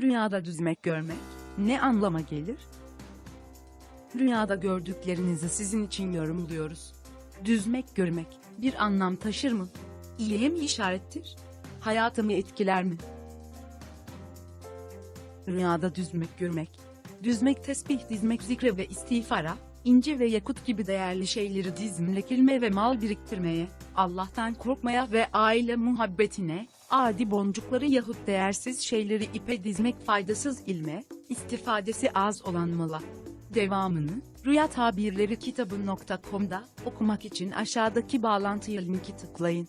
Rüyada düzmek görmek ne anlama gelir? Rüyada gördüklerinizi sizin için yorumluyoruz. Düzmek görmek bir anlam taşır mı? İyiye mi işarettir? Hayatımı etkiler mi? Rüyada düzmek görmek. Düzmek tesbih dizmek zikre ve istiğfara, ince ve yakut gibi değerli şeyleri dizimlek ilme ve mal biriktirmeye, Allah'tan korkmaya ve aile muhabbetine, adi boncukları yahut değersiz şeyleri ipe dizmek faydasız ilme, istifadesi az olan mala. Devamını, Rüya Tabirleri kitabı.com'da okumak için aşağıdaki bağlantıya linki tıklayın.